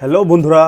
Hello বন্ধুরা,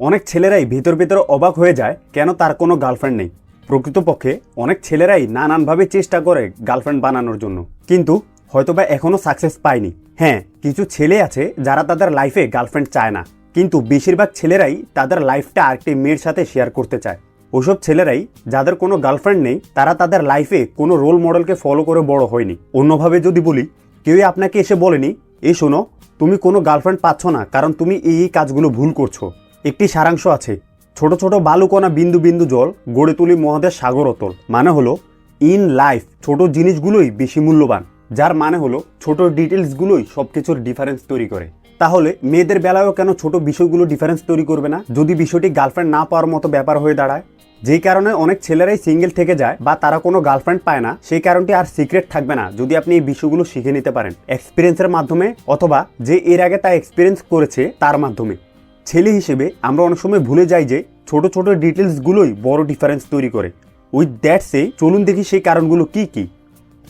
অনেক ছেলেরাই ভিতর ভিতর অবাক হয়ে যায় কেন তার কোনো গার্লফ্রেন্ড নেই। প্রকৃতপক্ষে অনেক ছেলেরাই নানানভাবে চেষ্টা করে গার্লফ্রেন্ড বানানোর জন্য, কিন্তু হয়তোবা এখনও সাকসেস পায়নি। হ্যাঁ কিছু ছেলে আছে যারা তাদের লাইফে গার্লফ্রেন্ড চায় না, কিন্তু বেশিরভাগ ছেলেরাই তাদের লাইফটা আরেকটি মেয়ের সাথে শেয়ার করতে চায়। ওসব ছেলেরাই যাদের কোনো গার্লফ্রেন্ড নেই, তারা তাদের লাইফে কোনো রোল মডেলকে ফলো করে বড় হয়নি। অন্যভাবে যদি বলি, কেউই আপনাকে এসে বলেনি, এই শোনো তুমি কোনো গার্লফ্রেন্ড পাচ্ছ না, কারণ তুমি এই কাজগুলো ভুল করছ। একটি সারাংশ আছে, ছোট ছোট বালুকণা বিন্দু বিন্দু জল, গড়ে তুলি মহাদেশ সাগর অতল। মানে হলো ইন লাইফ ছোট জিনিসগুলোই বেশি মূল্যবান, যার মানে হলো, ছোট ডিটেলসগুলোই সব কিছুর ডিফারেন্স তৈরি করে। তাহলে মেয়েদের বেলায়ও কেন ছোট বিষয়গুলো ডিফারেন্স তৈরি করবে না? যদি বিষয়টি গার্লফ্রেন্ড না পাওয়ার মতো ব্যাপার হয়ে দাঁড়ায় যেই কারণে অনেক ছেলেরাই সিঙ্গেল থেকে যায় বা তারা কোনো গার্লফ্রেন্ড পায় না, সেই কারণটি আর সিক্রেট থাকবে না যদি আপনি এই বিষয়গুলো শিখে নিতে পারেন। এক্সপিরিয়েন্সের মাধ্যমে অথবা যে এর আগে তা এক্সপিরিয়েন্স করেছে তার মাধ্যমে। ছেলে হিসেবে আমরা অনেক সময় ভুলে যাই যে ছোট ছোট ডিটেলসগুলোই বড় ডিফারেন্স তৈরি করে। উইথ দ্যাটসে চলুন দেখি সেই কারণগুলো কি কি।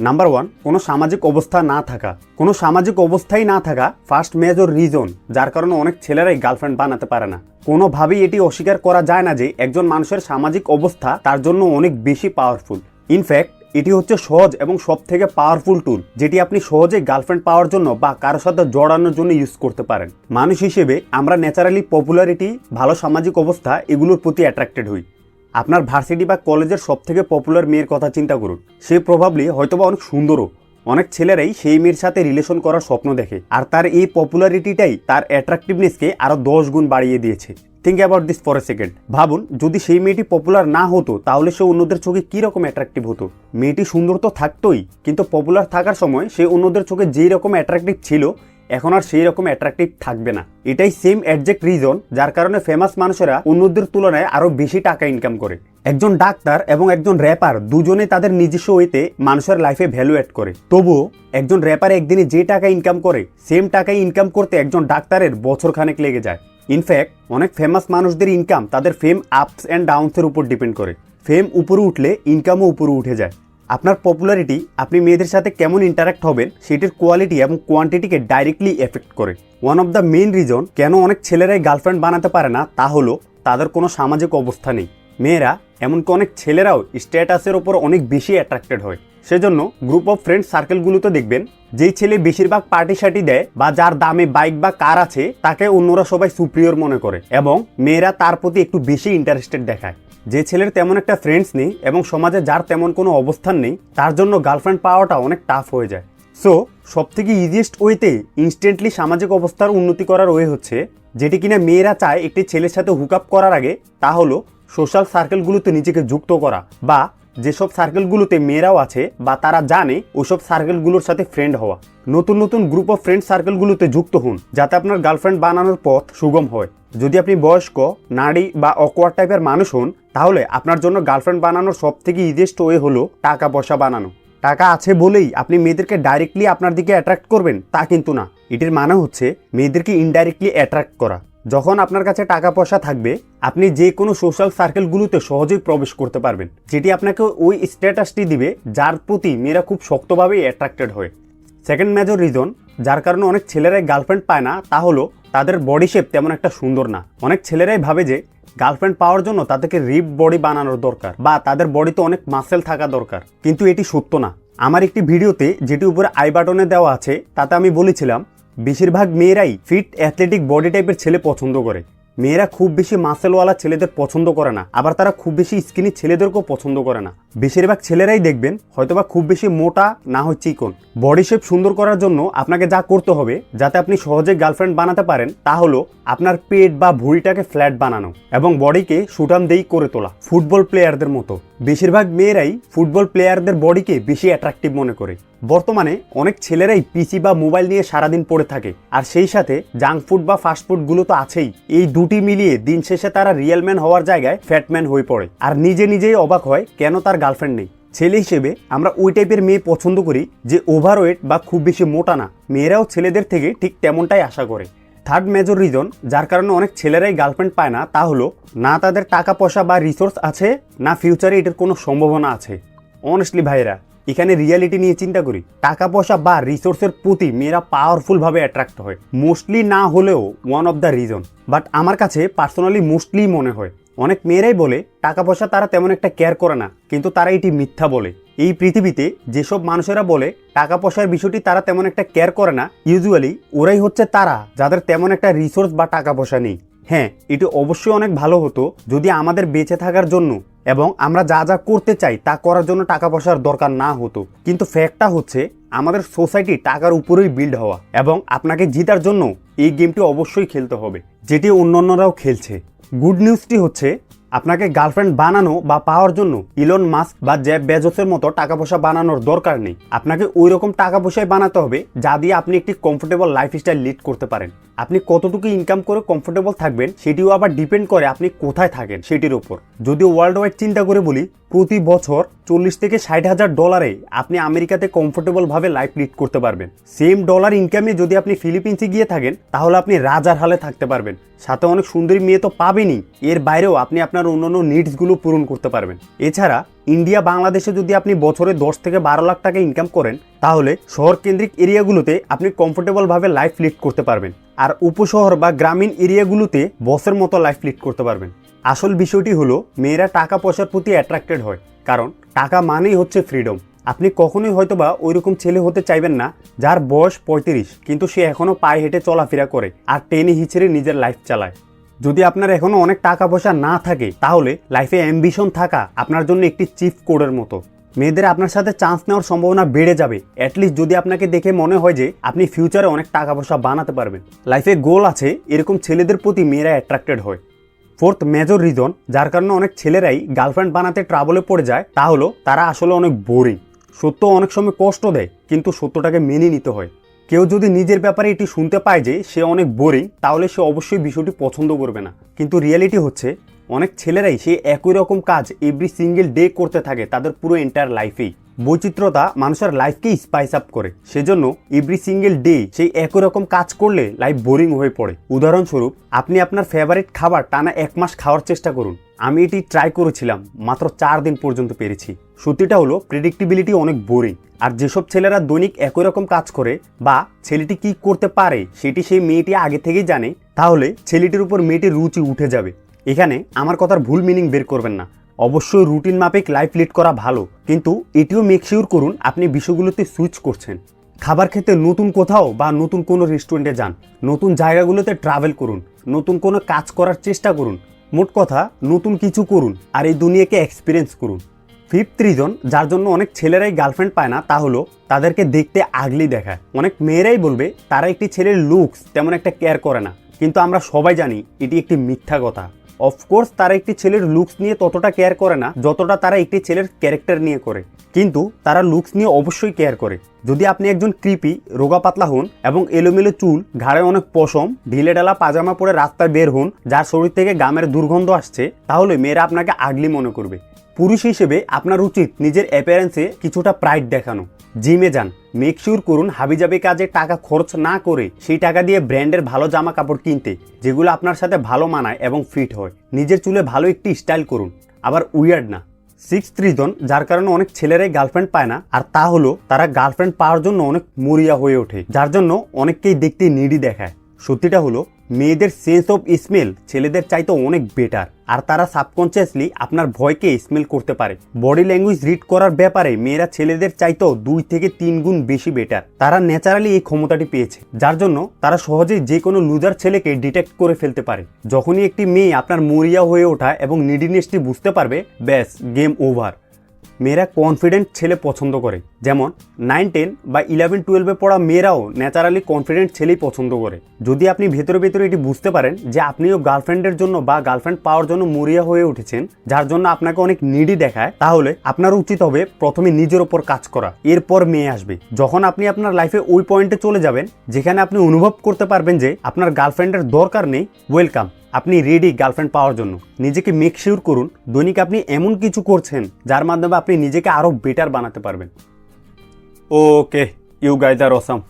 নাম্বার ওয়ান কোনো সামাজিক অবস্থা না থাকা। কোনো সামাজিক অবস্থাই না থাকা ফার্স্ট মেজর রিজন যার কারণে অনেক ছেলেরাই গার্লফ্রেন্ড বানাতে পারে না। কোনোভাবেই এটি অস্বীকার করা যায় না যে একজন মানুষের সামাজিক অবস্থা তার জন্য অনেক বেশি পাওয়ারফুল ইনফ্যাক্ট এটি হচ্ছে সহজ এবং সব থেকে পাওয়ারফুল টুল যেটি আপনি সহজে গার্লফ্রেন্ড পাওয়ার জন্য বা কারোর সাথে জড়ানোর জন্য ইউজ করতে পারেন। মানুষ হিসেবে আমরা ন্যাচারালি পপুলারিটি ভালো সামাজিক অবস্থা, এগুলোর প্রতি অ্যাট্রাক্টেড হই। আপনার ভার্সিটি বা কলেজের সব থেকে পপুলার মেয়ের কথা চিন্তা করুন। সে প্রভাবলি হয়তোবা অনেক সুন্দরও। অনেক ছেলেরাই সেই মেয়ের সাথে রিলেশন করার স্বপ্ন দেখে। আর তার এই পপুলারিটিটাই তার অ্যাট্রাকটিভনেসকে আরও দশ গুণ বাড়িয়ে দিয়েছে। Think about this for a second ভাবুন, যদি সেই মেয়েটি পপুলার না হতো, তাহলে সে অন্যদের চোখে কীরকম অ্যাট্রাকটিভ হতো? মেয়েটি সুন্দর তো থাকতোই, কিন্তু পপুলার থাকার সময় সে অন্যদের চোখে যেই রকম অ্যাট্রাকটিভ ছিল এখন আর সেই রকম অ্যাট্রাকটিভ থাকবে না। এটাই সেম অ্যাডজেক্ট রিজন যার কারণে ফেমাস মানুষেরা অন্যদের তুলনায় আরও বেশি টাকা ইনকাম করে। একজন ডাক্তার এবং একজন র্যাপার দুজনে তাদের নিজস্ব ওয়েতে মানুষের লাইফে ভ্যালু অ্যাড করে। তবুও একজন র্যাপার একদিনে যে টাকা ইনকাম করে সেম টাকায় ইনকাম করতে একজন ডাক্তারের বছর খানেক লেগে যায়। ইনফ্যাক্ট অনেক ফেমাস মানুষদের ইনকাম তাদের ফেম আপস অ্যান্ড ডাউনসের উপর ডিপেন্ড করে। ফেম উপরে উঠলে ইনকামও উপরে উঠে যায়। আপনার পপুলারিটি আপনি মেয়েদের সাথে কেমন ইন্টারাক্ট হবেন, সেটির কোয়ালিটি এবং কোয়ান্টিটিকে ডাইরেক্টলি এফেক্ট করে। One of the main reason কেন অনেক ছেলেরাই গার্লফ্রেন্ড বানাতে পারে না, তা হলো তাদের কোনো সামাজিক অবস্থা নেই। মেয়েরা, এমনকি অনেক ছেলেরাও স্ট্যাটাসের ওপর অনেক বেশি অ্যাট্রাক্টেড হয়। সেজন্য গ্রুপ অফ ফ্রেন্ড সার্কেলগুলোতে দেখবেন, যেই ছেলে বেশিরভাগ পার্টি শার্টি দেয় বা যার দামে বাইক বা কার আছে, তাকে অন্যরা সবাই সুপ্রিয়র মনে করে এবং মেয়েরা তার প্রতি একটু বেশি ইন্টারেস্টেড দেখায়। যে ছেলের তেমন একটা ফ্রেন্ডস নেই এবং সমাজে যার তেমন কোনো অবস্থান নেই, তার জন্য গার্লফ্রেন্ড পাওয়াটা অনেক টাফ হয়ে যায়। সো সব থেকে ইজিয়েস্ট ওয়েতে ইনস্ট্যান্টলি সামাজিক অবস্থার উন্নতি করার ওয়ে হচ্ছে, যেটি কিনা মেয়েরা চায় একটি ছেলের সাথে হুক আপ করার আগে, তা হলো সোশ্যাল সার্কেলগুলোতে নিজেকে যুক্ত করা বা যেসব সার্কেলগুলোতে মেয়েরাও আছে বা তারা জানে ওইসব সার্কেলগুলোর সাথে ফ্রেন্ড হওয়া। নতুন নতুন গ্রুপ অফ ফ্রেন্ড সার্কেলগুলোতে যুক্ত হন, যাতে আপনার গার্লফ্রেন্ড বানানোর পথ সুগম হয়। যদি আপনি বয়স্ক, নারী বা অকওয়ার্ড টাইপের মানুষ হন, তাহলে আপনার জন্য গার্লফ্রেন্ড বানানোর সব থেকে ইজিয়েস্ট ওয়ে হলো টাকা পয়সা বানানো। টাকা আছে বলেই আপনি মেয়েদেরকে ডাইরেক্টলি আপনার দিকে অ্যাট্রাক্ট করবেন, তা কিন্তু না। এটির মানে হচ্ছে মেয়েদেরকে ইনডাইরেক্টলি অ্যাট্রাক্ট করা। যখন আপনার কাছে টাকা পয়সা থাকবে, আপনি যে কোনো সোশ্যাল সার্কেলগুলোতে সহজেই প্রবেশ করতে পারবেন, যেটি আপনাকে ওই স্ট্যাটাসটি দিবে যার প্রতি মেয়েরা খুব শক্তভাবেই অ্যাট্রাক্টেড হয়। সেকেন্ড মেজর রিজন যার কারণে অনেক ছেলেরাই গার্লফ্রেন্ড পায় না, তা হলো তাদের বডি শেপ তেমন একটা সুন্দর না। অনেক ছেলেরাই ভাবে যে গার্লফ্রেন্ড পাওয়ার জন্য তাদেরকে রিপ বডি বানানোর দরকার, বা তাদের বডিতে অনেক মাসেল থাকা দরকার। কিন্তু এটি সত্য না। আমার একটি ভিডিওতে যেটি উপরে আই বাটনে দেওয়া আছে, তাতে আমি বলেছিলাম বেশিরভাগ মেয়েরাই ফিট অ্যাথলেটিক বডি টাইপের ছেলে পছন্দ করে। মেয়েরা খুব বেশি মাসেলওয়ালা ছেলেদের পছন্দ করে না, আবার তারা খুব বেশি স্কিনি ছেলেদেরকেও পছন্দ করে না। বেশিরভাগ ছেলেরাই দেখবেন হয়তোবা খুব বেশি মোটা না হয় চিকন বডি শেপ সুন্দর করার জন্য আপনাকে যা করতে হবে, যাতে আপনি সহজে গার্লফ্রেন্ড বানাতে পারেন, তা হলো আপনার পেট বা ভুঁড়িটাকে ফ্ল্যাট বানানো এবং বডিকে সুটাম দেই করে তোলা ফুটবল প্লেয়ারদের মতো। বেশিরভাগ মেয়েরাই ফুটবল প্লেয়ারদের বডিকে বেশি অ্যাট্রাকটিভ মনে করে। বর্তমানে অনেক ছেলেরাই পিসি বা মোবাইল নিয়ে সারাদিন পড়ে থাকে। আর সেই সাথে জাঙ্ক ফুড বা ফাস্ট ফুডগুলো তো আছেই। এই দুটি মিলিয়ে দিন শেষে তারা রিয়েল ম্যান হওয়ার জায়গায় ফ্যাটম্যান হয়ে পড়ে। আর নিজে নিজেই অবাক হয় কেন তার গার্লফ্রেন্ড নেই। ছেলে হিসেবে আমরা ওই টাইপের মেয়ে পছন্দ করি যে ওভারওয়েট বা খুব বেশি মোটা না। মেয়েরাও ছেলেদের থেকে ঠিক তেমনটাই আশা করে। থার্ড মেজর রিজন যার কারণে অনেক ছেলেরাই গার্লফ্রেন্ড পায় না, তা হলো না তাদের টাকা পয়সা বা রিসোর্স আছে, না ফিউচারে এটার কোনো সম্ভাবনা আছে। অনেস্টলি ভাইরা এখানে রিয়ালিটি নিয়ে চিন্তা করি। টাকা পয়সা বা রিসোর্সের প্রতি মেয়েরা পাওয়ারফুলভাবে অ্যাট্রাক্ট হয়। মোস্টলি না হলেও one of the reason but আমার কাছে পার্সোনালি মোস্টলি মনে হয়। অনেক মেয়েরাই বলে টাকা পয়সা তারা তেমন একটা কেয়ার করে না, কিন্তু তারা এটি মিথ্যা বলে। এই পৃথিবীতে যেসব মানুষেরা বলে টাকা পয়সার বিষয়টি তারা তেমন একটা কেয়ার করে না ইউজুয়ালি ওরাই হচ্ছে তারা, যাদের তেমন একটা রিসোর্স বা টাকা পয়সা নেই। হ্যাঁ এটি অবশ্যই অনেক ভালো হতো যদি আমাদের বেঁচে থাকার জন্য এবং আমরা যা যা করতে চাই তা করার জন্য টাকা পয়সার দরকার না হতো। কিন্তু ফ্যাক্টটা হচ্ছে, আমাদের সোসাইটি টাকার উপরেই বিল্ড হওয়া এবং আপনাকে জিতার জন্য এই গেমটি অবশ্যই খেলতে হবে, যেটি অন্যান্যরাও খেলছে। গুড নিউজটি হচ্ছে, আপনাকে গার্লফ্রেন্ড বানানো বা পাওয়ার জন্য ইলন মাস্ক বা জ্যাব বেজসের মতো টাকা পয়সা বানানোর দরকার নেই। আপনাকে ওই রকম টাকা পয়সায় বানাতে হবে যা দিয়ে আপনি একটি কমফোর্টেবল লাইফস্টাইল লিড করতে পারেন। আপনি কতটুকু ইনকাম করে কমফোর্টেবল থাকবেন, সেটিও আবার ডিপেন্ড করে আপনি কোথায় থাকেন, সেটির উপর। যদি ওয়ার্ল্ড ওয়াইড চিন্তা করে বলি প্রতি বছর চল্লিশ থেকে ষাট হাজার ডলারে আপনি আমেরিকাতে কমফোর্টেবলভাবে লাইফ লিড করতে পারবেন। সেম ডলার ইনকামে যদি আপনি ফিলিপিন্সে গিয়ে থাকেন, তাহলে আপনি রাজার হালে থাকতে পারবেন। সাথে অনেক সুন্দরী মেয়ে তো পাবেনই। এর বাইরেও আপনি আপনার অন্যান্য নিডসগুলো পূরণ করতে পারবেন। এছাড়া ইন্ডিয়া, বাংলাদেশে যদি আপনি বছরে দশ থেকে বারো লাখ টাকা ইনকাম করেন, তাহলে শহর কেন্দ্রিক এরিয়াগুলোতে আপনি কমফোর্টেবলভাবে লাইফ লিড করতে পারবেন। আর উপশহর বা গ্রামীণ এরিয়াগুলোতে বসের মতো লাইফ লিড করতে পারবেন। আসল বিষয়টি হলো, মেয়েরা টাকা পয়সার প্রতি অ্যাট্রাক্টেড হয়। কারণ, টাকা মানেই হচ্ছে ফ্রিডম আপনি কখনোই হয়তোবা ওই রকম ছেলে হতে চাইবেন না, যার বয়স পঁয়ত্রিশ, কিন্তু সে এখনও পায়ে হেঁটে চলাফেরা করে আর টেনে হিচড়ে নিজের লাইফ চালায়। যদি আপনার এখনও অনেক টাকা পয়সা না থাকে, তাহলে লাইফে অ্যাম্বিশন থাকা আপনার জন্য একটি চিফ কোডের মতো। মেয়েদের আপনার সাথে চান্স নেওয়ার সম্ভাবনা বেড়ে যাবে। অ্যাটলিস্ট যদি আপনাকে দেখে মনে হয় যে আপনি ফিউচারে অনেক টাকা পয়সা বানাতে পারবেন। লাইফে গোল আছে, এরকম ছেলেদের প্রতি মেয়েরা অ্যাট্রাক্টেড হয়। ফোর্থ মেজর রিজন, যার কারণে অনেক ছেলেরাই গার্লফ্রেন্ড বানাতে ট্রাভেলে পড়ে যায়, তা হলো তারা আসলে অনেক বোরিং সত্য অনেক সময় কষ্ট দেয়, কিন্তু সত্যটাকে মেনে নিতে হয়। কেউ যদি নিজের ব্যাপারে এটি শুনতে পায় যে সে অনেক বোরিং তাহলে সে অবশ্যই বিষয়টি পছন্দ করবে না। কিন্তু রিয়েলিটি হচ্ছে, অনেক ছেলেরাই সে একই রকম কাজ এভরি সিঙ্গেল ডে করতে থাকে, তাদের পুরো এন্টায়ার লাইফেই বৈচিত্রতা মানুষের লাইফকেই স্পাইস আপ করে। সেজন্য এভরি সিঙ্গেল ডে সেই একই রকম কাজ করলে লাইফ বোরিং হয়ে পড়ে। উদাহরণস্বরূপ, আপনি আপনার ফেভারিট খাবার টানা এক মাস খাওয়ার চেষ্টা করুন। আমি এটি ট্রাই করেছিলাম, মাত্র চার দিন পর্যন্ত পেরেছি। সত্যিটা হলো প্রেডিক্টিবিলিটি অনেক বোরিং আর যেসব ছেলেরা দৈনিক একই রকম কাজ করে বা ছেলেটি কি করতে পারে সেটি সেই মেয়েটি আগে থেকেই জানে, তাহলে ছেলেটির উপর মেয়েটির রুচি উঠে যাবে। এখানে আমার কথার ভুল মিনিং বের করবেন না। অবশ্যই রুটিন মাফিক লাইফ লিড করা ভালো, কিন্তু এটিও মেক শিওর করুন আপনি বিষয়গুলোতে সুইচ করছেন। খাবার খেতে নতুন কোথাও বা নতুন কোনো রেস্টুরেন্টে যান, নতুন জায়গাগুলোতে ট্রাভেল করুন, নতুন কোনো কাজ করার চেষ্টা করুন, মোট কথা নতুন কিছু করুন আর এই দুনিয়াকে এক্সপিরিয়েন্স করুন। ফিফথ রিজন যার জন্য অনেক ছেলেরাই গার্লফ্রেন্ড পায় না তা হলো তাদেরকে দেখতে আগলি দেখায়। অনেক মেয়েরাই বলবে, তারা একটি ছেলের লুকস তেমন একটা কেয়ার করে না। কিন্তু আমরা সবাই জানি এটি একটি মিথ্যা কথা। অফকোর্স তারা একটি ছেলের লুকস নিয়ে ততটা কেয়ার করে না, যতটা তারা একটি ছেলের ক্যারেক্টার নিয়ে করে। কিন্তু তারা লুকস নিয়ে অবশ্যই কেয়ার করে। যদি আপনি একজন কৃপি রোগা পাতলা হন এবং এলোমেলো চুল, ঘাড়ে অনেক পশম, ঢিলে ডালা পাজামা পরে রাস্তায় বের হন, যার শরীর থেকে গামের দুর্গন্ধ আসছে, তাহলে মেয়েরা আপনাকে আগলি মনে করবে। পুরুষ হিসেবে আপনার উচিত নিজের অ্যাপিয়ারেন্সে কিছুটা প্রাইড দেখানো। জিমে যান। মেক শিওর করুন হাবিজাবি কাজে টাকা খরচ না করে সেই টাকা দিয়ে ব্র্যান্ডের ভালো জামা কাপড় কিনতে, যেগুলো আপনার সাথে ভালো মানায় এবং ফিট হয়। নিজের চুলে ভালো একটি স্টাইল করুন। আবার উইয়ার্ড না। সিক্স রিজন যার কারণে অনেক ছেলেরাই গার্লফ্রেন্ড পায় না, আর তা হলো তারা গার্লফ্রেন্ড পাওয়ার জন্য অনেক মরিয়া হয়ে ওঠে, যার জন্য অনেককেই দেখতে নিডি দেখায়। সত্যিটা হলো মেয়েদের সেন্স অফ স্মেল ছেলেদের চাইতে অনেক বেটার আর তারা সাবকনসিয়াসলি আপনার ভয়কে স্মেল করতে পারে। বডি ল্যাঙ্গুয়েজ রিড করার ব্যাপারে মেয়েরা ছেলেদের চাইতেও দুই থেকে তিন গুণ বেশি বেটার তারা ন্যাচারালি এই ক্ষমতাটি পেয়েছে। যার জন্য তারা সহজেই যে কোনো লুজার ছেলেকে ডিটেক্ট করে ফেলতে পারে। যখনই একটি মেয়ে আপনার মরিয়া হয়ে ওঠা এবং নিডিনেসটি বুঝতে পারবে, ব্যাস গেম ওভার মেয়েরা কনফিডেন্ট ছেলে পছন্দ করে। যেমন নাইন টেন বা ইলেভেন টুয়েলভে পড়া মেয়েরাও ন্যাচারালি কনফিডেন্ট ছেলেই পছন্দ করে। যদি আপনি ভেতরে ভেতরে এটি বুঝতে পারেন যে আপনিও গার্লফ্রেন্ডের জন্য বা গার্লফ্রেন্ড পাওয়ার জন্য মরিয়া হয়ে উঠেছেন, যার জন্য আপনাকে অনেক নিডি দেখায়, তাহলে আপনার উচিত হবে প্রথমে নিজের ওপর কাজ করা, এরপর মেয়ে আসবে। যখন আপনি আপনার লাইফে ওই পয়েন্টে চলে যাবেন, যেখানে আপনি অনুভব করতে পারবেন যে আপনার গার্লফ্রেন্ডের দরকার নেই ওয়েলকাম আপনি রেডি গার্লফ্রেন্ড পাওয়ার জন্য। নিজেকে মেক শিওর করুন, দৈনিক আপনি এমন কিছু করছেন, যার মাধ্যমে আপনি নিজেকে আরও বেটার বানাতে পারবেন। Okay you guys are awesome